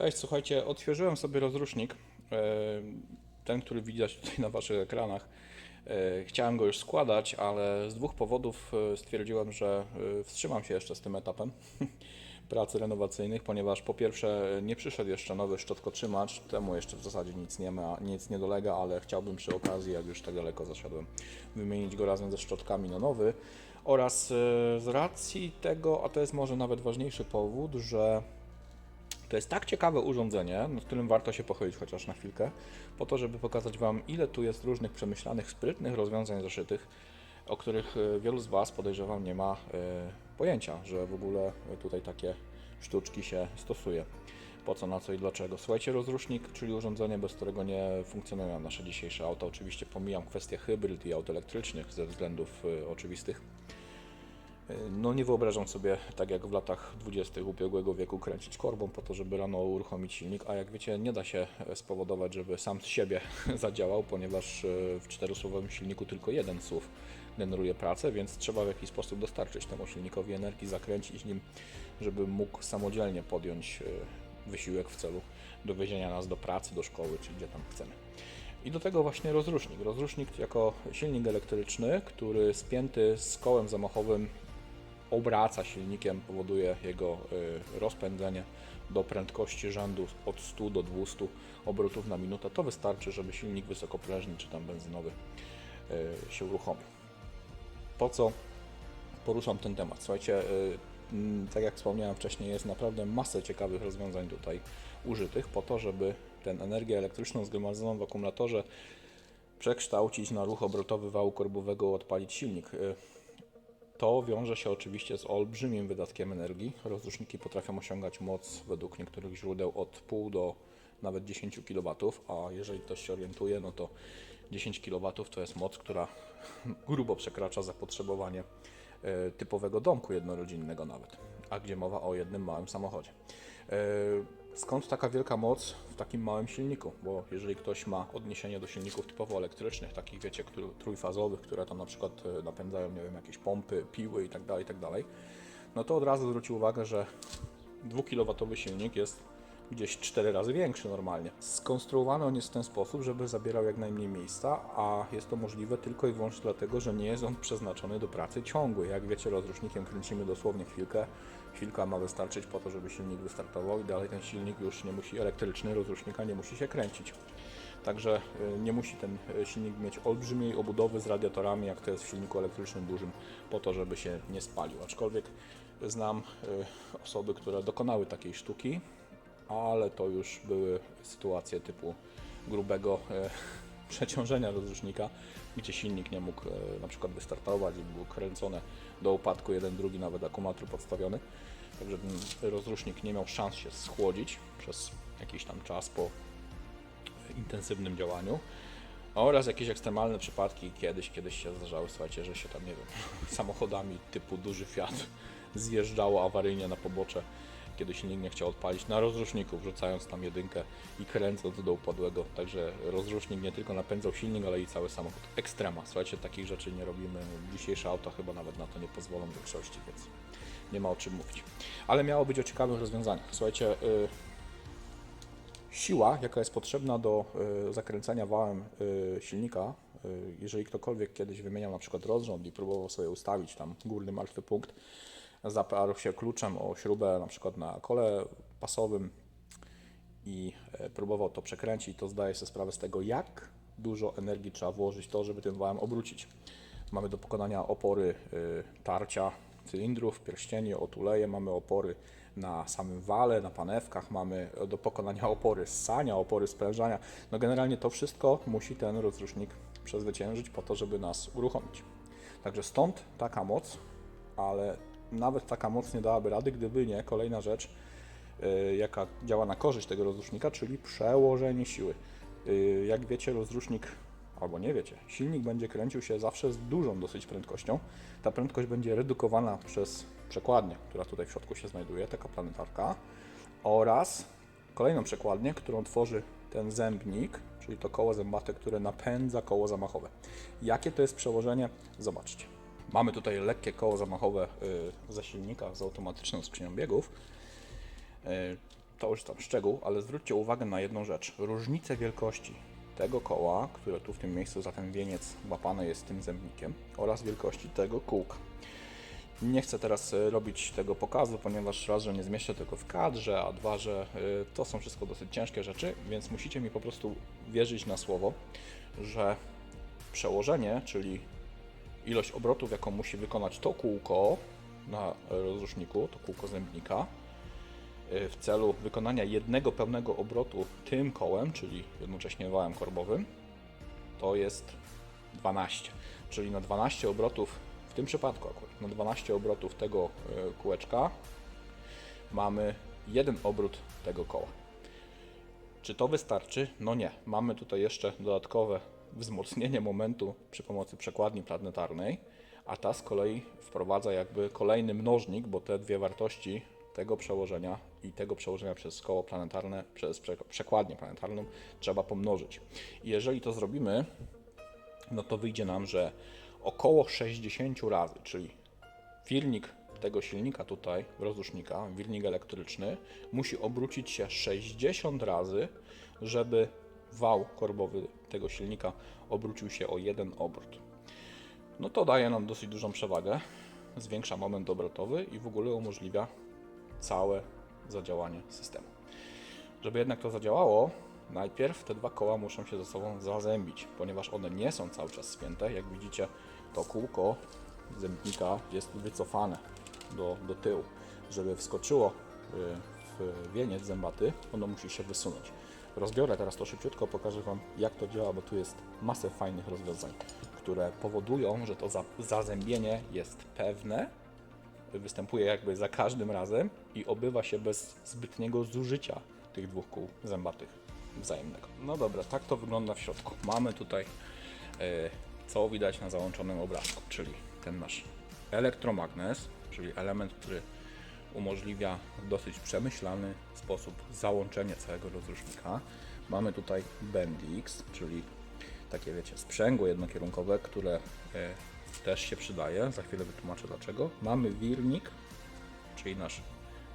Cześć, słuchajcie, odświeżyłem sobie rozrusznik, e, ten, który widać tutaj na Waszych ekranach. E, Chciałem go już składać, ale z dwóch powodów e, stwierdziłem, że wstrzymam się jeszcze z tym etapem pracy renowacyjnych, ponieważ po pierwsze nie przyszedł jeszcze nowy szczotkotrzymacz, temu jeszcze w zasadzie nic nie ma, nic nie dolega, ale chciałbym przy okazji, jak już tak daleko zaszedłem, wymienić go razem ze szczotkami na nowy oraz z racji tego, a to jest może nawet ważniejszy powód, że to jest tak ciekawe urządzenie, nad którym warto się pochylić chociaż na chwilkę, po to, żeby pokazać Wam, ile tu jest różnych przemyślanych, sprytnych rozwiązań zaszytych, o których e, wielu z Was podejrzewam nie ma e, pojęcia, że w ogóle tutaj takie sztuczki się stosuje. Po co, na co i dlaczego. Słuchajcie, rozrusznik, czyli urządzenie, bez którego nie funkcjonują nasze dzisiejsze auta. Oczywiście pomijam kwestię hybryd i aut elektrycznych ze względów e, oczywistych. No nie wyobrażam sobie, tak jak w latach 20. ubiegłego wieku, kręcić korbą po to, żeby rano uruchomić silnik, a jak wiecie, nie da się spowodować, żeby sam z siebie zadziałał, ponieważ e, w czterosłowowym silniku tylko jeden SUV generuje pracę, więc trzeba w jakiś sposób dostarczyć temu silnikowi energii, zakręcić nim, żeby mógł samodzielnie podjąć e, wysiłek w celu dowiezienia nas do pracy, do szkoły, czy gdzie tam chcemy. I do tego właśnie rozrusznik. Rozrusznik jako silnik elektryczny, który spięty z kołem zamachowym obraca silnikiem, powoduje jego y, rozpędzenie do prędkości rzędu od 100 do 200 obrotów na minutę. To wystarczy, żeby silnik wysokoprężny czy tam benzynowy y, się uruchomił. Po co poruszam ten temat? Słuchajcie, y, tak jak wspomniałem wcześniej, jest naprawdę masę ciekawych rozwiązań tutaj użytych po to, żeby tę energię elektryczną zgromadzoną w akumulatorze przekształcić na ruch obrotowy wału korbowego, odpalić silnik. To wiąże się oczywiście z olbrzymim wydatkiem energii. Rozruszniki potrafią osiągać moc według niektórych źródeł od pół do nawet 10 kW, a jeżeli ktoś się orientuje, no to 10 kW to jest moc, która grubo przekracza zapotrzebowanie e, typowego domku jednorodzinnego nawet, a gdzie mowa o jednym małym samochodzie. Skąd taka wielka moc w takim małym silniku? Bo jeżeli ktoś ma odniesienie do silników typowo elektrycznych, takich wiecie, trójfazowych, które tam na przykład e, napędzają, nie wiem, jakieś pompy, piły itd., itd., no to od razu zwróci uwagę, że 2 kW silnik jest gdzieś 4 razy większy normalnie. Skonstruowany on jest w ten sposób, żeby zabierał jak najmniej miejsca, a jest to możliwe tylko i wyłącznie dlatego, że nie jest on przeznaczony do pracy ciągłej. Jak wiecie, rozrusznikiem kręcimy dosłownie chwilkę. Chwilka ma wystarczyć po to, żeby silnik wystartował i dalej ten silnik już nie musi, elektryczny rozrusznika nie musi się kręcić. Także y, nie musi ten y, silnik mieć olbrzymiej obudowy z radiatorami, jak to jest w silniku elektrycznym dużym, po to, żeby się nie spalił. Aczkolwiek znam y, osoby, które dokonały takiej sztuki, ale to już były sytuacje typu grubego przeciążenia rozrusznika, gdzie silnik nie mógł na przykład wystartować był kręcone do upadku jeden, drugi, nawet akumulator podstawiony. Także ten rozrusznik nie miał szans się schłodzić przez jakiś tam czas po intensywnym działaniu. Oraz jakieś ekstremalne przypadki kiedyś, kiedyś się zdarzały, słuchajcie, że się tam, nie wiem, samochodami typu duży Fiat zjeżdżało awaryjnie na pobocze, kiedy silnik nie chciał odpalić, na rozruszniku, wrzucając tam jedynkę i kręcąc do upadłego. Także rozrusznik nie tylko napędzał silnik, ale i cały samochód. Ekstrema. Słuchajcie, takich rzeczy nie robimy. Dzisiejsze auta chyba nawet na to nie pozwolą w większości, więc nie ma o czym mówić. Ale miało być o ciekawych rozwiązaniach. Słuchajcie, y, siła, jaka jest potrzebna do y, zakręcania wałem y, silnika, y, jeżeli ktokolwiek kiedyś wymieniał na przykład rozrząd i próbował sobie ustawić tam górny martwy punkt, zaparł się kluczem o śrubę na przykład na kole pasowym i e, próbował to przekręcić, to zdaje sobie sprawę z tego, jak dużo energii trzeba włożyć to, żeby tym wałem obrócić. Mamy do pokonania opory y, tarcia cylindrów, pierścieni, otuleje, mamy opory na samym wale, na panewkach, mamy do pokonania opory ssania, opory sprężania. No generalnie to wszystko musi ten rozrusznik przezwyciężyć po to, żeby nas uruchomić. Także stąd taka moc, ale nawet taka moc nie dałaby rady, gdyby nie kolejna rzecz, y, jaka działa na korzyść tego rozrusznika, czyli przełożenie siły. Y, Jak wiecie, rozrusznik, albo nie wiecie, silnik będzie kręcił się zawsze z dużą dosyć prędkością. Ta prędkość będzie redukowana przez przekładnię, która tutaj w środku się znajduje, taka planetarka, oraz kolejną przekładnię, którą tworzy ten zębnik, czyli to koło zębate, które napędza koło zamachowe. Jakie to jest przełożenie? Zobaczcie. Mamy tutaj lekkie koło zamachowe y, ze silnika z automatyczną skrzynią biegów. Y, to już tam szczegół, ale zwróćcie uwagę na jedną rzecz. Różnicę wielkości tego koła, które tu w tym miejscu za ten wieniec łapane jest tym zębnikiem oraz wielkości tego kółka. Nie chcę teraz e, robić tego pokazu, ponieważ raz, że nie zmieszczę tego w kadrze, a dwa, że to są wszystko dosyć ciężkie rzeczy, więc musicie mi po prostu wierzyć na słowo, że przełożenie, czyli ilość obrotów, jaką musi wykonać to kółko na rozruszniku, to kółko zębnika, y, w celu wykonania jednego pełnego obrotu tym kołem, czyli jednocześnie wałem korbowym, to jest 12. Czyli na 12 obrotów, w tym przypadku akurat, na 12 obrotów tego y, kółeczka mamy jeden obrót tego koła. Czy to wystarczy? No nie. Mamy tutaj jeszcze dodatkowe wzmocnienie momentu przy pomocy przekładni planetarnej, a ta z kolei wprowadza jakby kolejny mnożnik, bo te dwie wartości tego przełożenia i tego przełożenia przez koło planetarne, przez prze- przekładnię planetarną trzeba pomnożyć. I jeżeli to zrobimy, no to wyjdzie nam, że około 60 razy, czyli Wirnik tego silnika tutaj, rozrusznika, wirnik elektryczny, musi obrócić się 60 razy, żeby wał korbowy tego silnika obrócił się o jeden obrót. No to daje nam dosyć dużą przewagę, zwiększa moment obrotowy i w ogóle umożliwia całe zadziałanie systemu. Żeby jednak to zadziałało, najpierw te dwa koła muszą się ze sobą zazębić, ponieważ one nie są cały czas spięte. Jak widzicie, to kółko zębnika jest wycofane do, do tyłu. Żeby wskoczyło y, w wieniec zębaty, ono musi się wysunąć. Rozbiorę teraz to szybciutko, pokażę Wam jak to działa, bo tu jest masę fajnych rozwiązań, które powodują, że to za- zazębienie jest pewne, występuje jakby za każdym razem i obywa się bez zbytniego zużycia tych dwóch kół zębatych wzajemnego. No dobra, tak to wygląda w środku. Mamy tutaj, e, co widać na załączonym obrazku, czyli ten nasz elektromagnes, czyli element, który umożliwia w dosyć przemyślany sposób załączenie całego rozrusznika. Mamy tutaj Bendix, czyli takie wiecie, sprzęgło jednokierunkowe, które e, też się przydaje. Za chwilę wytłumaczę dlaczego. Mamy wirnik, czyli nasz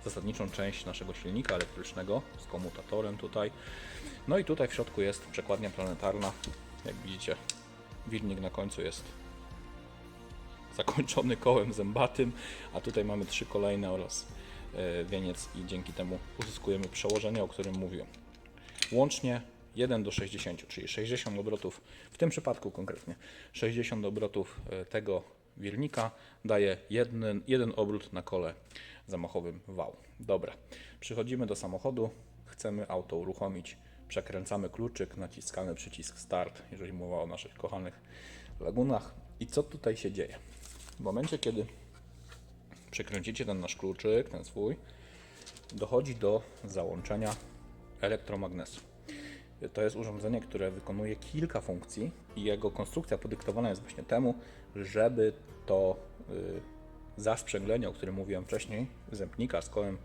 zasadniczą część naszego silnika elektrycznego z komutatorem tutaj. No i tutaj w środku jest przekładnia planetarna. Jak widzicie, wirnik na końcu jest zakończony kołem zębatym, a tutaj mamy trzy kolejne oraz e, wieniec i dzięki temu uzyskujemy przełożenie, o którym mówiłem. Łącznie 1 do 60, czyli 60 obrotów, w tym przypadku konkretnie 60 obrotów e, tego wirnika daje jeden, jeden obrót na kole zamachowym wał. Dobra, przychodzimy do samochodu, chcemy auto uruchomić, przekręcamy kluczyk, naciskamy przycisk start, jeżeli mowa o naszych kochanych lagunach. I co tutaj się dzieje? W momencie, kiedy przekręcicie ten nasz kluczyk, ten swój, dochodzi do załączenia elektromagnesu. To jest urządzenie, które wykonuje kilka funkcji i jego konstrukcja podyktowana jest właśnie temu, żeby to y, zasprzęglenie, o którym mówiłem wcześniej, zębnika z kołem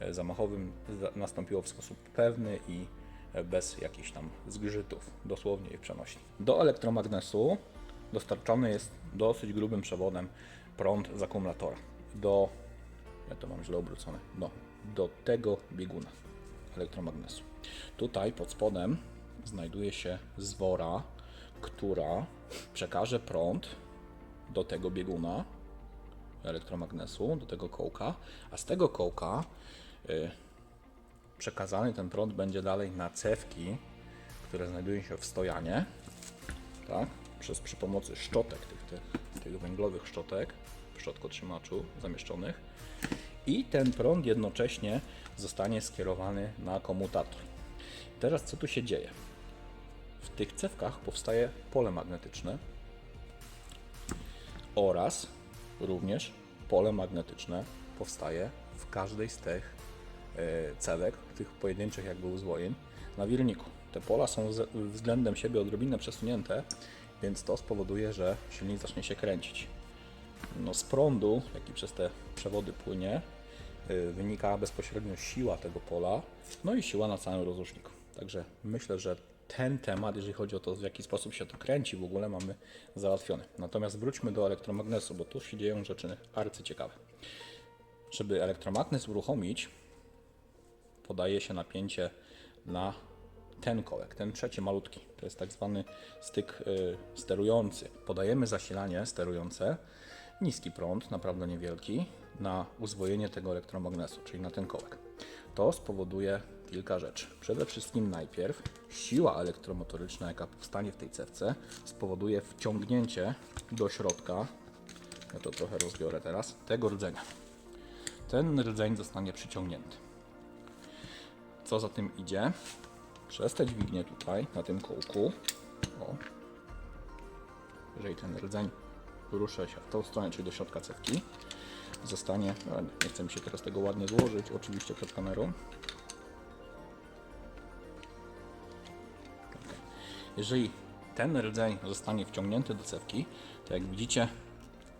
e, zamachowym za- nastąpiło w sposób pewny i e, bez jakichś tam zgrzytów, dosłownie i przenośni. Do elektromagnesu dostarczony jest dosyć grubym przewodem prąd z akumulatora. Do, ja to mam źle obrócone, no, do tego bieguna elektromagnesu. Tutaj pod spodem znajduje się zwora, która przekaże prąd do tego bieguna elektromagnesu, do tego kołka, a z tego kołka y, przekazany ten prąd będzie dalej na cewki, które znajdują się w stojanie, tak? Przez, przy pomocy szczotek, tych, tych, tych węglowych szczotek, w szczotkotrzymaczu zamieszczonych i ten prąd jednocześnie zostanie skierowany na komutator. Teraz co tu się dzieje? W tych cewkach powstaje pole magnetyczne oraz również pole magnetyczne powstaje w każdej z tych e, cewek, tych pojedynczych jakby uzwojeń na wirniku. Te pola są względem siebie odrobinę przesunięte, więc to spowoduje, że silnik zacznie się kręcić. No, z prądu, jaki przez te przewody płynie, y, wynika bezpośrednio siła tego pola, no i siła na całym rozruszniku. Także myślę, że ten temat, jeżeli chodzi o to, w jaki sposób się to kręci, w ogóle mamy załatwiony. Natomiast wróćmy do elektromagnesu, bo tu się dzieją rzeczy arcyciekawe. Żeby elektromagnes uruchomić, podaje się napięcie na ten kołek, ten trzeci malutki. To jest tak zwany styk y, sterujący. Podajemy zasilanie sterujące, niski prąd, naprawdę niewielki, na uzwojenie tego elektromagnesu, czyli na ten kołek. To spowoduje kilka rzeczy. Przede wszystkim najpierw siła elektromotoryczna, jaka powstanie w tej cewce, spowoduje wciągnięcie do środka, ja to trochę rozbiorę teraz, tego rdzenia. Ten rdzeń zostanie przyciągnięty. Co za tym idzie? Przez te dźwignię tutaj, na tym kołku, o, jeżeli ten rdzeń ruszy się w tą stronę, czyli do środka cewki, zostanie, nie chcę mi się teraz tego ładnie złożyć, oczywiście przed kamerą. Jeżeli ten rdzeń zostanie wciągnięty do cewki, to jak widzicie,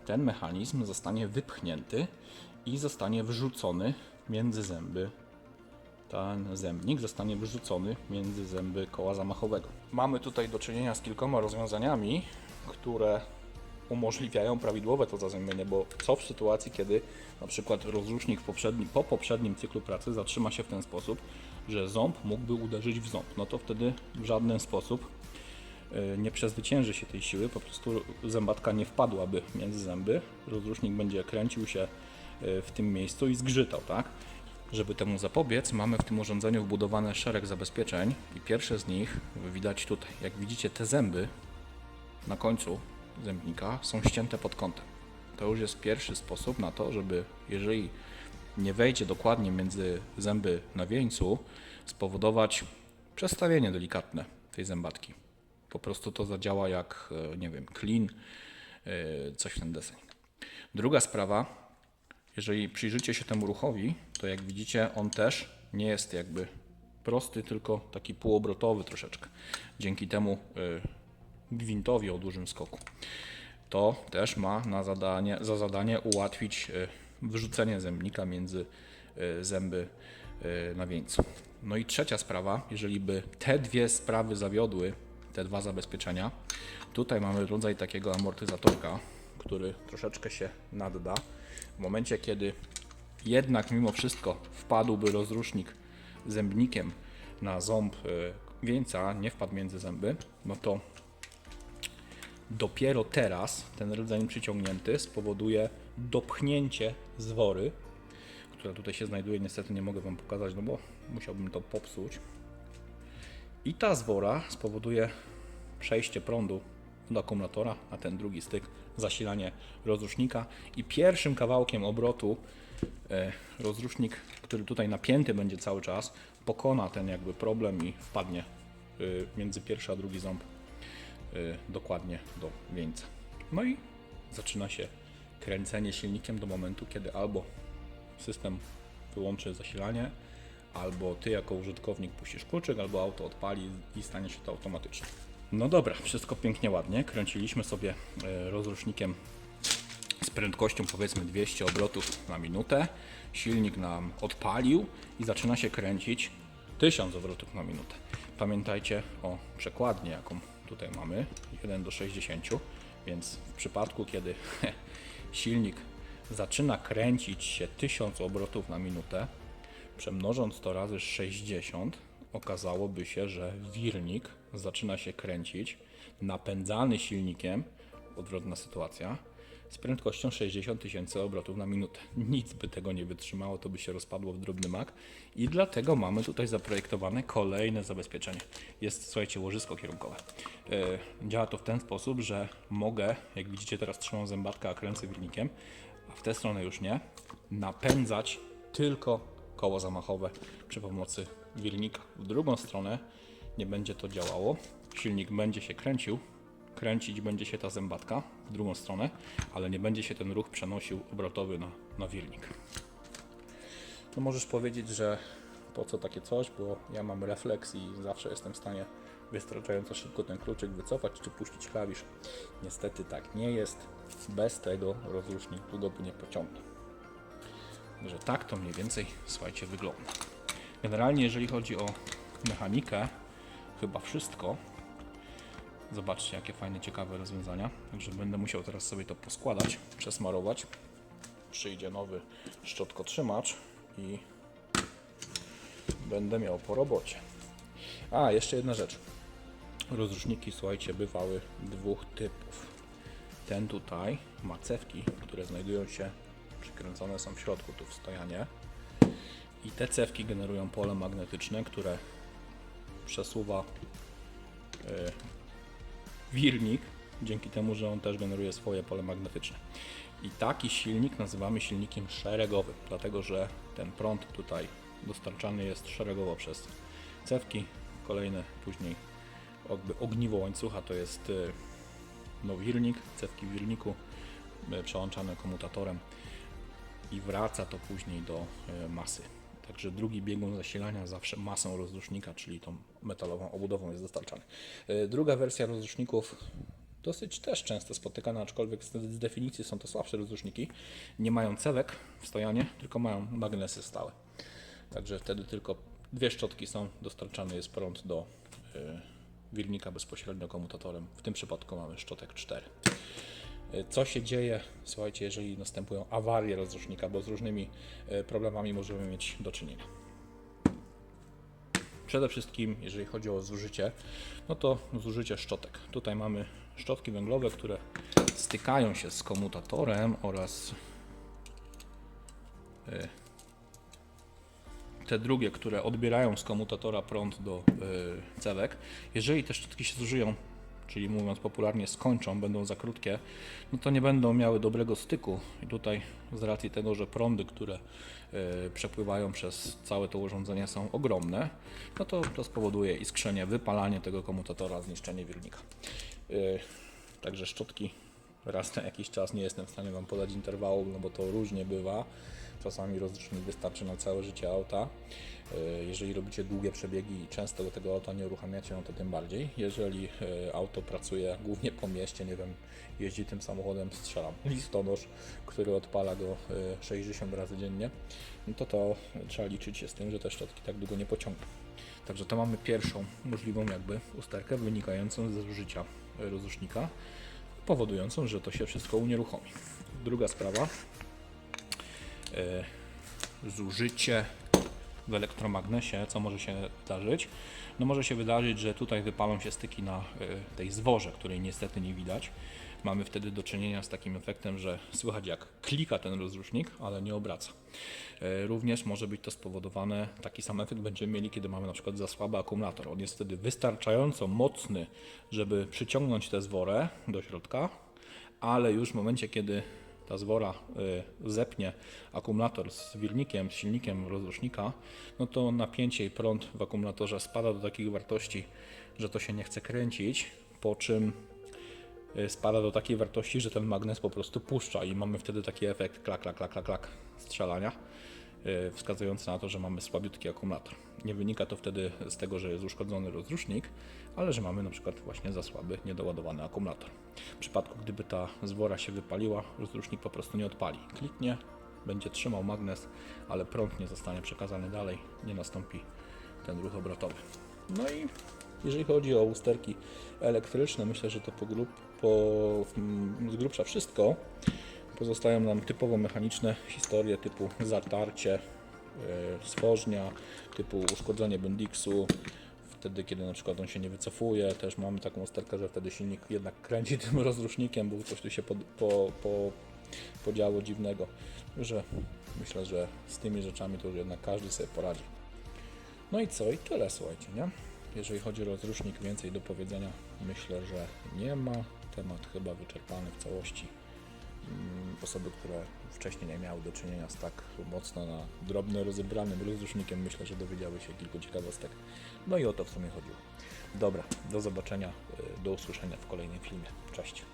ten mechanizm zostanie wypchnięty i zostanie wrzucony między zęby ten zębnik zostanie wyrzucony między zęby koła zamachowego. Mamy tutaj do czynienia z kilkoma rozwiązaniami, które umożliwiają prawidłowe to zazębienie, bo co w sytuacji, kiedy na przykład rozrusznik w poprzednim, po poprzednim cyklu pracy zatrzyma się w ten sposób, że ząb mógłby uderzyć w ząb, no to wtedy w żaden sposób y, nie przezwycięży się tej siły, po prostu zębatka nie wpadłaby między zęby, rozrusznik będzie kręcił się y, w tym miejscu i zgrzytał, tak? Żeby temu zapobiec, mamy w tym urządzeniu wbudowane szereg zabezpieczeń i pierwsze z nich widać tutaj. Jak widzicie, te zęby na końcu zębnika są ścięte pod kątem. To już jest pierwszy sposób na to, żeby jeżeli nie wejdzie dokładnie między zęby na wieńcu, spowodować przestawienie delikatne tej zębatki. Po prostu to zadziała jak, e, nie wiem, klin, e, coś w ten deseń. Druga sprawa, jeżeli przyjrzycie się temu ruchowi, to jak widzicie, on też nie jest jakby prosty, tylko taki półobrotowy troszeczkę. Dzięki temu y, gwintowi o dużym skoku. To też ma na zadanie, za zadanie ułatwić y, wrzucenie zębnika między y, zęby na wieńcu. No i trzecia sprawa, jeżeli by te dwie sprawy zawiodły, te dwa zabezpieczenia, tutaj mamy rodzaj takiego amortyzatorka, który troszeczkę się nadda. W momencie, kiedy jednak mimo wszystko wpadłby rozrusznik zębnikiem na ząb y, wieńca, nie wpadł między zęby, no to dopiero teraz ten rdzeń przyciągnięty spowoduje dopchnięcie zwory, która tutaj się znajduje. Niestety nie mogę Wam pokazać, no bo musiałbym to popsuć. I ta zwora spowoduje przejście prądu do akumulatora na ten drugi styk, zasilanie rozrusznika i pierwszym kawałkiem obrotu e, rozrusznik, który tutaj napięty będzie cały czas, pokona ten jakby problem i wpadnie e, między pierwszy a drugi ząb e, dokładnie do wieńca. No i zaczyna się kręcenie silnikiem do momentu, kiedy albo system wyłączy zasilanie, albo ty jako użytkownik puścisz kluczyk, albo auto odpali i stanie się to automatycznie. No dobra, wszystko pięknie, ładnie. Kręciliśmy sobie e, rozrusznikiem z prędkością powiedzmy 200 obrotów na minutę. Silnik nam odpalił i zaczyna się kręcić 1000 obrotów na minutę. Pamiętajcie o przekładni, jaką tutaj mamy, 1 do 60, więc w przypadku, kiedy silnik zaczyna kręcić się 1000 obrotów na minutę, przemnożąc to razy 60, okazałoby się, że wirnik zaczyna się kręcić, napędzany silnikiem, odwrotna sytuacja, z prędkością 60 tysięcy obrotów na minutę. Nic by tego nie wytrzymało, to by się rozpadło w drobny mak i dlatego mamy tutaj zaprojektowane kolejne zabezpieczenie. Jest, słuchajcie, łożysko kierunkowe. Yy, działa to w ten sposób, że mogę, jak widzicie teraz trzymam zębatka, a kręcę wirnikiem, a w tę stronę już nie, napędzać tylko koło zamachowe przy pomocy wirnika. W drugą stronę nie będzie to działało. Silnik będzie się kręcił, kręcić będzie się ta zębatka w drugą stronę, ale nie będzie się ten ruch przenosił obrotowy na, na wirnik. No możesz powiedzieć, że po co takie coś, bo ja mam refleks i zawsze jestem w stanie wystarczająco szybko ten kluczyk wycofać czy puścić klawisz. Niestety tak nie jest. Bez tego rozrusznik długo by nie pociągnął. Że tak to mniej więcej, słuchajcie, wygląda. Generalnie jeżeli chodzi o mechanikę, chyba wszystko. Zobaczcie, jakie fajne, ciekawe rozwiązania. Także będę musiał teraz sobie to poskładać, przesmarować. Przyjdzie nowy szczotkotrzymacz i będę miał po robocie. A, jeszcze jedna rzecz. Rozróżniki, słuchajcie, bywały dwóch typów. Ten tutaj ma cewki, które znajdują się, przykręcone są w środku, tu w stojanie. I te cewki generują pole magnetyczne, które przesuwa e, wirnik, dzięki temu, że on też generuje swoje pole magnetyczne. I taki silnik nazywamy silnikiem szeregowym, dlatego że ten prąd tutaj dostarczany jest szeregowo przez cewki. Kolejne później jakby ogniwo łańcucha to jest y, no, wirnik, cewki w wirniku y, przełączane komutatorem i wraca to później do masy. Także drugi biegun zasilania zawsze masą rozrusznika, czyli tą metalową obudową jest dostarczany. Y, Druga wersja rozruszników dosyć też często spotykana, aczkolwiek z, definicji są to słabsze rozruszniki. Nie mają cewek w stojanie, tylko mają magnesy stałe. Także wtedy tylko dwie szczotki są, dostarczany jest prąd do y, wirnika bezpośrednio komutatorem. W tym przypadku mamy szczotek 4. Y, Co się dzieje, słuchajcie, jeżeli następują awarie rozrusznika, bo z różnymi y, problemami możemy mieć do czynienia. Przede wszystkim, jeżeli chodzi o zużycie, no to zużycie szczotek. Tutaj mamy szczotki węglowe, które stykają się z komutatorem oraz y, te drugie, które odbierają z komutatora prąd do cewek. Jeżeli te szczotki się zużyją, czyli mówiąc popularnie skończą, będą za krótkie, no to nie będą miały dobrego styku. I tutaj z racji tego, że prądy, które y, przepływają przez całe to urządzenie są ogromne, no to to spowoduje iskrzenie, wypalanie tego komutatora, zniszczenie wirnika. Y, Także szczotki raz na jakiś czas nie jestem w stanie Wam podać interwału, no bo to różnie bywa. Czasami rozrusznik wystarczy na całe życie auta. Y, Jeżeli robicie długie przebiegi i często do tego auta nie uruchamiacie, no to tym bardziej. Jeżeli y, auto pracuje głównie po mieście, nie wiem, jeździ tym samochodem, strzelam listonosz, który odpala go y, 60 razy dziennie, no to to trzeba liczyć się z tym, że te szczotki tak długo nie pociągną. Także to mamy pierwszą możliwą jakby usterkę wynikającą ze zużycia rozrusznika, powodującą, że to się wszystko unieruchomi. Druga sprawa, zużycie w elektromagnesie, co może się wydarzyć? No może się wydarzyć, że tutaj wypalą się styki na y, tej zworze, której niestety nie widać. Mamy wtedy do czynienia z takim efektem, że słychać jak klika ten rozrusznik, ale nie obraca. Y, Również może być to spowodowane, taki sam efekt będziemy mieli, kiedy mamy na przykład za słaby akumulator. On jest wtedy wystarczająco mocny, żeby przyciągnąć tę zworę do środka, ale już w momencie, kiedy ta zwora y, zepnie akumulator z wirnikiem, z silnikiem rozrusznika, no to napięcie i prąd w akumulatorze spada do takich wartości, że to się nie chce kręcić, po czym y, spada do takiej wartości, że ten magnes po prostu puszcza i mamy wtedy taki efekt klak, klak, klak, klak, klak strzelania, y, wskazujący na to, że mamy słabiutki akumulator. Nie wynika to wtedy z tego, że jest uszkodzony rozrusznik, ale że mamy na przykład właśnie za słaby, niedoładowany akumulator. W przypadku, gdyby ta zwora się wypaliła, rozrusznik po prostu nie odpali. Kliknie, będzie trzymał magnes, ale prąd nie zostanie przekazany dalej, nie nastąpi ten ruch obrotowy. No i jeżeli chodzi o usterki elektryczne, myślę, że to po grup, po, z grubsza wszystko. Pozostają nam typowo mechaniczne historie typu zatarcie e, stworznia, typu uszkodzenie bendiksu, wtedy kiedy na przykład on się nie wycofuje, też mamy taką usterkę, że wtedy silnik jednak kręci tym rozrusznikiem, bo coś tu się po, po, po, podziało dziwnego, że myślę, że z tymi rzeczami to już jednak każdy sobie poradzi. No i co? I tyle, słuchajcie, nie? Jeżeli chodzi o rozrusznik, więcej do powiedzenia myślę, że nie ma. Temat chyba wyczerpany w całości. Mm, Osoby, które wcześniej nie miały do czynienia z tak mocno na drobno rozebranym rozrusznikiem, myślę, że dowiedziały się kilku ciekawostek. No i o to w sumie chodziło. Dobra, do zobaczenia, y, do usłyszenia w kolejnym filmie. Cześć.